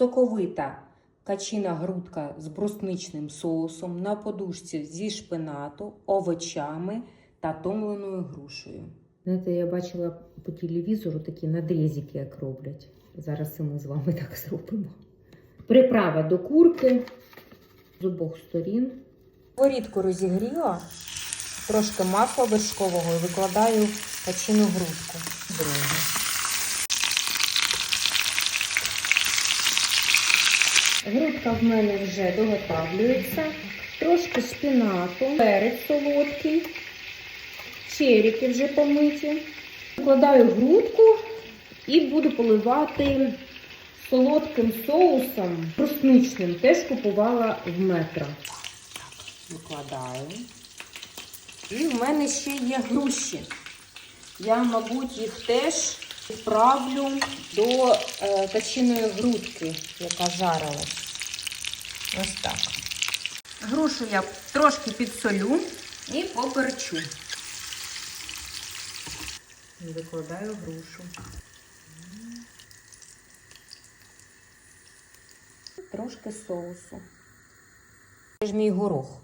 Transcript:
соковита качина грудка з брусничним соусом на подушці зі шпинату, овочами та томленою грушею. Знаєте, я бачила по телевізору такі надрізики, як роблять. Зараз і ми з вами так зробимо. Приправа до курки з обох сторін. Сковорідку розігріла, трошки масла вершкового і викладаю качину грудку. Другу. Грудка в мене вже доготавлюється. Трошки шпинату, перець солодкий, черіки вже помиті. Викладаю грудку і буду поливати солодким соусом, брусничним. Теж купувала в метро. Викладаю. І в мене ще є груші. Я, мабуть, їх теж відправлю до е, качиної грудки, яка жарилась. Ось так. Грушу я трошки підсолю і поперчу. Викладаю грушу. Трошки соусу. Це ж мій горох.